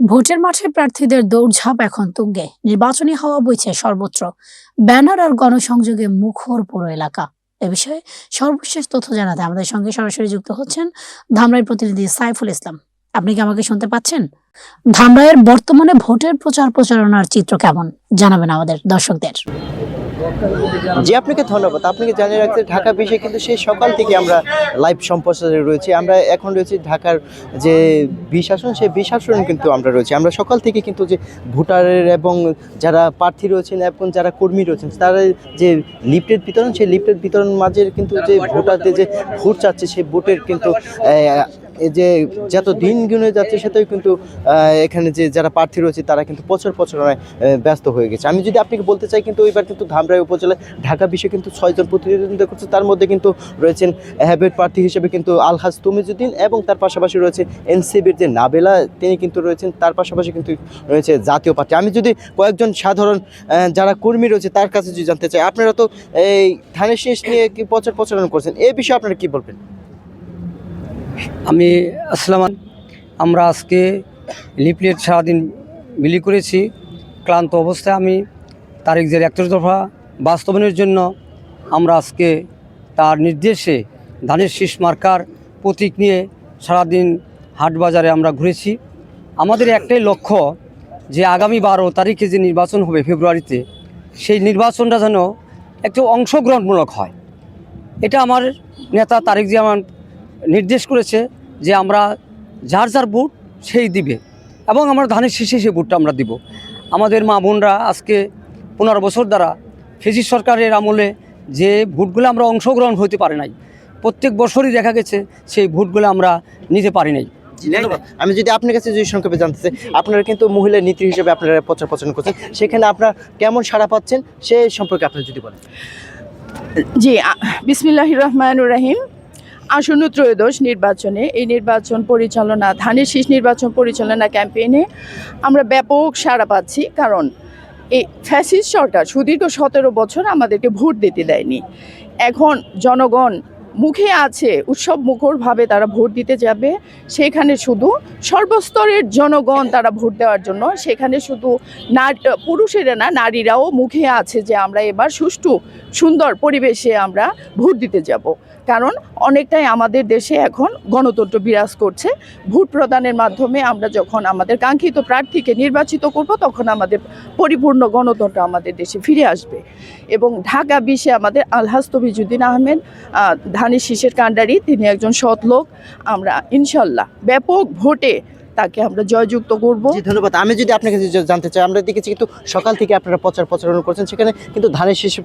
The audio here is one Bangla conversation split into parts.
ভোটের মাঠে প্রার্থীদের দৌড়ঝাঁপ এখন তুঙ্গে। নির্বাচনী হওয়া বইছে সর্বত্র। ব্যানার আর গণসংযোগে মুখর পুরো এলাকা। এ বিষয়ে সর্বশেষ তথ্য জানাতে আমাদের সঙ্গে সরাসরি যুক্ত হচ্ছেন ধামরাই প্রতিনিধি সাইফুল ইসলাম। আপনি কি আমাকে শুনতে পাচ্ছেন? ধামরাইয়ের বর্তমানে ভোটের প্রচার প্রচারণার চিত্র কেমন? জানাবেন আমাদের দর্শকদের। জি, আপনাকে ধন্যবাদ। আপনাকে জানিয়ে রাখতে ঢাকা বিষয়ে কিন্তু সেই সকাল থেকে আমরা লাইভ সম্প্রচারে রয়েছি। আমরা এখন রয়েছি ঢাকার যে বিশ আসন সেই বিশ আসন কিন্তু আমরা রয়েছি। আমরা সকাল থেকে কিন্তু যে ভোটারের এবং যারা প্রার্থী রয়েছেন এবং যারা কর্মী রয়েছেন, তারা যে লিফটের বিতরণ, সেই লিফটের বিতরণ মাঝে কিন্তু যে ভোটারদের যে ভোট চাচ্ছে, সেই ভোটের কিন্তু যে যত দিন গুনে যাচ্ছে সেটাই কিন্তু এখানে যে যারা প্রার্থী রয়েছে তারা কিন্তু প্রচার প্রচারণায় ব্যস্ত হয়ে গেছে। আমি যদি আপনাকে বলতে চাই কিন্তু এবার কিন্তু ধামরাই উপজেলায় ঢাকা বিষয়ে কিন্তু ছয়জন প্রতিনিধিত্ব করছে তার মধ্যে কিন্তু রয়েছেন হ্যাবেট প্রার্থী হিসেবে কিন্তু আলহাজ তুমিজুদ্দিন এবং তার পাশাপাশি রয়েছে এনসিবির যে নাবেলা, তিনি কিন্তু রয়েছেন, তার পাশাপাশি কিন্তু রয়েছে জাতীয় পার্টি আমি যদি কয়েকজন সাধারণ যারা কর্মী রয়েছে তার কাছে যদি জানতে চাই, আপনারা তো এই ধানের শেষ নিয়ে কি প্রচার প্রচারণ করছেন এই বিষয়ে আপনারা কি বলবেন? আমি আসসালাম আমরা আজকে লিফলেট সারাদিন বিলি করেছি। ক্লান্ত অবস্থায় আমি তারিখ যে একত্রিশ দফা বাস্তবায়নের জন্য আমরা আজকে তার নির্দেশে ধানের শীষ মার্কার প্রতীক নিয়ে সারাদিন হাট বাজারে আমরা ঘুরেছি। আমাদের একটাই লক্ষ্য যে আগামী বারো তারিখে যে নির্বাচন হবে ফেব্রুয়ারিতে, সেই নির্বাচনটা যেন একটু অংশগ্রহণমূলক হয়। এটা আমার নেতা তারিক জিয়ামান নির্দেশ করেছে যে আমরা যার যার ভোট সেই দিবে। এবং আমরা ধানের শেষে সেই বুটটা আমরা দিব। আমাদের মা বোনরা আজকে পনেরো বছর দ্বারা ফেসি সরকারের আমলে যে ভোটগুলো আমরা অংশগ্রহণ হতে পারি নাই প্রত্যেক বছরই দেখা গেছে সেই ভোটগুলো আমরা নিতে পারি নাই। আমি যদি আপনার কাছে যদি সংক্ষেপে জানতে চাই আপনারা কিন্তু মহিলা নীতি হিসেবে আপনারা প্রচার প্রচারণা করছেন। সেখানে আপনারা কেমন সাড়া পাচ্ছেন সে সম্পর্কে আপনি যদি বলেন। জি বিসমিল্লাহ রহমানুর রাহিম। আসন্ন ত্রয়োদশ নির্বাচনে এই নির্বাচন পরিচালনা, ধানের শীষ নির্বাচন পরিচালনা ক্যাম্পেইনে আমরা ব্যাপক সাড়া পাচ্ছি। কারণ এই ফ্যাসিস্ট সরকার সুদীর্ঘ সতেরো বছর আমাদেরকে ভোট দিতে দেয়নি। এখন জনগণ মুখে আছে, উৎসব মুখরভাবে তারা ভোট দিতে যাবে। সেখানে শুধু সর্বস্তরের জনগণ তারা ভোট দেওয়ার জন্য, সেখানে শুধু পুরুষেরা না, নারীরাও মুখে আছে যে আমরা এবার সুষ্ঠু, সুন্দর পরিবেশে আমরা ভোট দিতে যাব। কারণ অনেকটাই আমাদের দেশে এখন গণতন্ত্র বিরাজ করছে। ভোট প্রদানের মাধ্যমে আমরা যখন আমাদের কাঙ্ক্ষিত প্রার্থীকে নির্বাচিত করব তখন আমাদের পরিপূর্ণ গণতন্ত্র আমাদের দেশে ফিরে আসবে। এবং ঢাকা বিশে আমাদের আলহাজ তবিজুদ্দিন আহমেদ আহ, ধানের শীষের কাণ্ডারি তিনি একজন সৎ লোক। আমরা ইনশাল্লাহ ব্যাপক ভোটে তাকে আমরা জয়যুক্ত করব। জি ধন্যবাদ। আমি যদি আপনার কাছে জানতে চাই আমরা দেখেছি কিন্তু সকাল থেকে আপনারা প্রচার প্রচারণ করছেন সেখানে কিন্তু ধানের শিশুর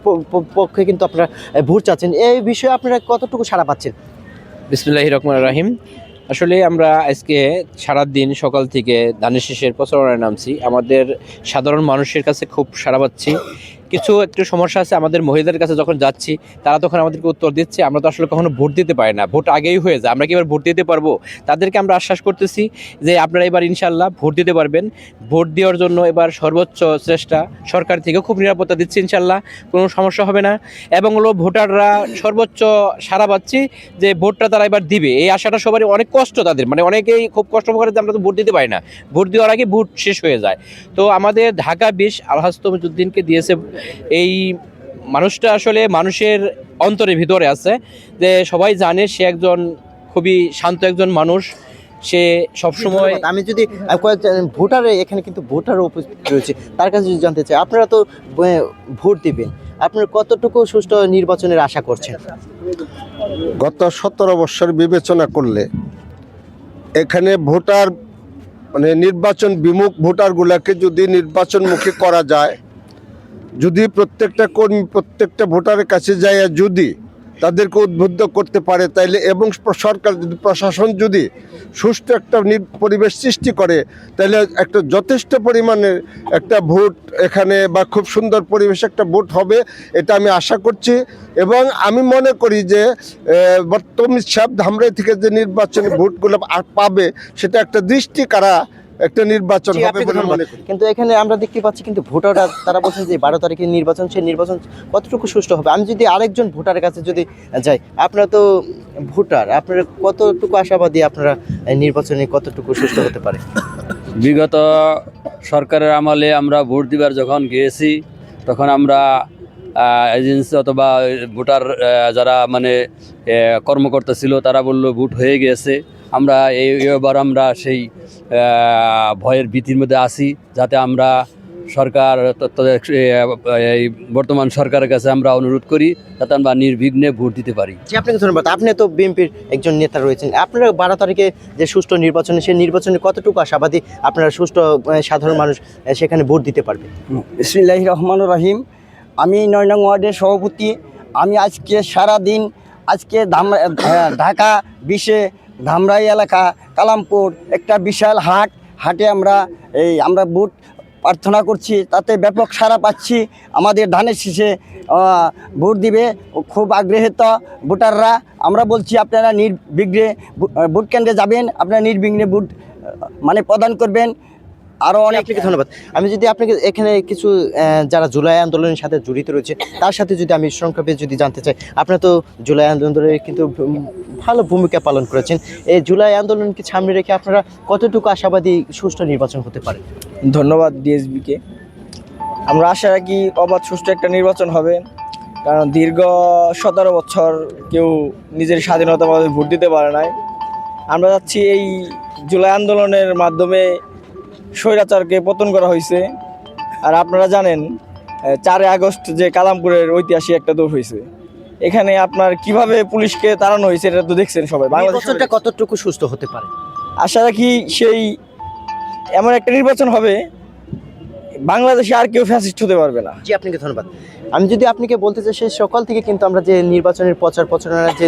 পক্ষে কিন্তু আপনারা ভোট চাচ্ছেন। এই বিষয়ে আপনারা কতটুকু সাড়া পাচ্ছেন? বিসমুল্লাহ রহমান রাহিম। আসলে আমরা আজকে সারা দিন সকাল থেকে ধানের শীষের প্রচারণায় নামছি। আমাদের সাধারণ মানুষের কাছে খুব সারা পাচ্ছি। কিছু একটু সমস্যা আছে, আমাদের মহিলাদের কাছে যখন যাচ্ছি, তারা তখন আমাদেরকে উত্তর দিচ্ছে, আমরা তো আসলে কখনো ভোট দিতে পারি না, ভোট আগেই হয়ে যায়, আমরা কি এবার ভোট দিতে পারব? তাদেরকে আমরা আশ্বাস করতেছি যে আপনারা এবার ইনশাল্লাহ ভোট দিতে পারবেন। ভোট দেওয়ার জন্য এবার সর্বোচ্চ চেষ্টা সরকার থেকে খুব নিরাপত্তা দিচ্ছে ইনশাল্লাহ কোনো সমস্যা হবে না। এবং হলো ভোটাররা সর্বোচ্চ সারা পাচ্ছি যে ভোটটা তারা এবার দিবে। এই আশাটা সবারই অনেক কষ্ট তাদের মানে অনেকেই খুব কষ্ট করে যে আমরা তো ভোট দিতে পারি না। ভোট দেওয়ার আগে ভোট শেষ হয়ে যায়। তো আমাদের ঢাকা বিশ আলহাজ তমিজুদ্দিনকে দিয়েছে এই মানুষটা আসলে মানুষের অন্তরের ভিতরে আছে যে সবাই জানে সে একজন খুবই শান্ত একজন মানুষ সে সবসময় আমি যদি ভোটার এখানে কিন্তু ভোটার উপস্থিত রয়েছে তার কাছে যদি জানতে চাই আপনারা তো ভোট দিবেন আপনারা কতটুকু সুষ্ঠু নির্বাচনের আশা করছেন? গত সতেরো বছর বিবেচনা করলে এখানে ভোটার মানে নির্বাচন বিমুখ ভোটারগুলোকে যদি নির্বাচনমুখী করা যায় যদি প্রত্যেকটা কর্মী প্রত্যেকটা ভোটারের কাছে যায় যদি তাদেরকে উদ্বুদ্ধ করতে পারে, তাইলে এবং সরকার যদি, প্রশাসন যদি সুষ্ঠু একটা পরিবেশ সৃষ্টি করে তাহলে একটা যথেষ্ট পরিমাণে একটা ভোট এখানে বা খুব সুন্দর পরিবেশ একটা ভোট হবে, এটা আমি আশা করছি। এবং আমি মনে করি যে বর্তমান সাহেব ধামরাই থেকে যে নির্বাচনী ভোটগুলো পাবে, সেটা একটা দৃষ্টি কারা একটা নির্বাচন হবে বলে মনে করি। কিন্তু এখানে আমরা দেখতে পাচ্ছি কিন্তু ভোটাররা তারা বলছেন যে বারো তারিখে নির্বাচন সেই নির্বাচন কতটুকু সুষ্ঠু হবে? আমি যদি আরেকজন ভোটারের কাছে যদি যাই আপনারা তো ভোটার আপনারা কতটুকু আশাবাদী আপনারা এই নির্বাচনে কতটুকু সুষ্ঠু হতে পারে? বিগত সরকারের আমলে আমরা ভোট দিবার যখন গিয়েছি তখন আমরা এজেন্সি অথবা ভোটার যারা মানে কর্মকর্তা ছিল তারা বলল ভোট হয়ে গিয়েছে আমরা এই এবার আমরা সেই ভয়ের ভীতির মধ্যে আছি যাতে আমরা সরকার এই বর্তমান সরকারের কাছে আমরা অনুরোধ করি যাতে আমরা নির্বিঘ্নে ভোট দিতে পারি। জি আপনাকে ধন্যবাদ। আপনি তো বিএনপির একজন নেতা রয়েছেন। আপনারা বারো তারিখে যে সুষ্ঠু নির্বাচনে সেই নির্বাচনে কতটুকু আশাবাদী আপনারা সুষ্ঠু সাধারণ মানুষ সেখানে ভোট দিতে পারবে? বিসমিল্লাহ রহমান রাহিম। আমি নয় নং ওয়ার্ডের সভাপতি। আমি আজকে সারা দিন আজকে ঢাকা বিশে ধামরাই এলাকা, কালামপুর, একটা বিশাল হাট। হাটে আমরা এই, আমরা বুট প্রার্থনা করছি, তাতে ব্যাপক সারা পাচ্ছি। আমাদের ধানের শীষে ভোট দিবে। খুব আগ্রহিত ভোটাররা। আমরা বলছি, আপনারা নির্বিঘ্নে ভোট কেন্দ্রে যাবেন, আপনারা নির্বিঘ্নে ভোট মানে প্রদান করবেন। আরও অনেক আপনাকে ধন্যবাদ। আমি যদি আপনাকে এখানে কিছু যারা জুলাই আন্দোলনের সাথে জড়িত রয়েছে তার সাথে যদি আমি সংক্ষেপে যদি জানতে চাই আপনারা তো জুলাই আন্দোলনে কিন্তু ভালো ভূমিকা পালন করেছেন। এই জুলাই আন্দোলনকে সামনে রেখে আপনারা কতটুকু আশাবাদী সুষ্ঠু নির্বাচন হতে পারে? ধন্যবাদ ডিএসবিকে। আমরা আশা রাখি অবাধ সুষ্ঠু একটা নির্বাচন হবে কারণ দীর্ঘ সতেরো বছর কেউ নিজের স্বাধীনতা ভোট দিতে পারে নাই। আমরা যাচ্ছি এই জুলাই আন্দোলনের মাধ্যমে স্বৈরাচারকে পতন করা হয়েছে। আর আপনারা জানেন চারে আগস্ট যে কালামপুরের ঐতিহাসিক একটা দৌড় হয়েছে। এখানে আপনার কীভাবে পুলিশকে তাড়ানো হয়েছে এটা তো দেখছেন সবাই। বাংলাদেশটা কতটুকু সুস্থ হতে পারে? আশা রাখি সেই এমন একটা নির্বাচন হবে বাংলাদেশে আর কেউ ফ্যাসিস্ট হতে পারবে না। জি আপনাকে ধন্যবাদ। আমি যদি আপনাকে বলতে চাই সেই সকাল থেকে কিন্তু আমরা যে নির্বাচনের প্রচার প্রচারণার যে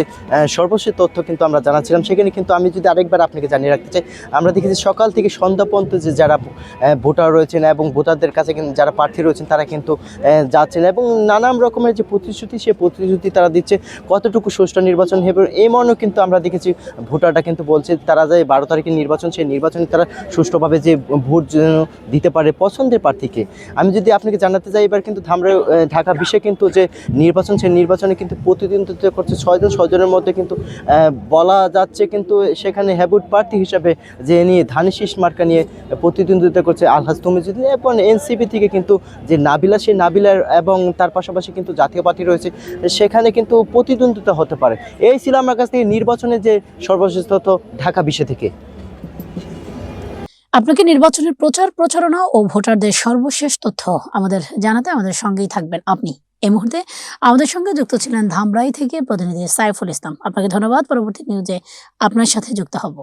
সর্বশেষ তথ্য কিন্তু আমরা জানাচ্ছিলাম সেখানে কিন্তু আমি যদি আরেকবার আপনাকে জানিয়ে রাখতে চাই আমরা দেখেছি সকাল থেকে সন্ধ্যা পর্যন্ত যে যারা ভোটার রয়েছেন এবং ভোটারদের কাছে কিন্তু যারা প্রার্থী রয়েছেন তারা কিন্তু যাচ্ছেন এবং নানান রকমের যে প্রতিশ্রুতি সে প্রতিশ্রুতি তারা দিচ্ছে কতটুকু সুষ্ঠু নির্বাচন হবে এই কিন্তু আমরা দেখেছি ভোটারটা কিন্তু বলছে তারা যে বারো তারিখের নির্বাচন সেই নির্বাচনে তারা সুষ্ঠুভাবে যে ভোট যেন দিতে পারে পছন্দের প্রার্থীকে আমি যদি আপনাকে জানাতে চাই, এবার কিন্তু ধামরা ঢাকা বিশ্বে কিন্তু যে নির্বাচন, সেই নির্বাচনে কিন্তু প্রতিদ্বন্দ্বিতা করছে ছয়জন ছয়জনের মধ্যে কিন্তু বলা যাচ্ছে কিন্তু সেখানে হ্যাবুট প্রার্থী হিসাবে যে নিয়ে ধানিশিস মার্কা নিয়ে প্রতিদ্বন্দ্বিতা করছে আলহাজ তমিজুদ্দিন। এবং এনসিপি থেকে কিন্তু যে নাবিলা, সেই নাবিলার এবং তার পাশাপাশি কিন্তু জাতীয় পার্টি রয়েছে, সেখানে কিন্তু প্রতিদ্বন্দ্বিতা হতে পারে। এই ছিল আমার কাছ থেকে নির্বাচনে যে সর্বশেষ তথ্য ঢাকা বিশ্ব থেকে। আপনাকে নির্বাচনের প্রচার, প্রচারণা ও ভোটারদের সর্বশেষ তথ্য আমাদের জানাতে আমাদের সঙ্গেই থাকবেন আপনি। এই মুহূর্তে আমাদের সঙ্গে যুক্ত ছিলেন ধামরাই থেকে প্রতিনিধি সাইফুল ইসলাম। আপনাকে ধন্যবাদ। পরবর্তী নিউজে আপনার সাথে যুক্ত হব।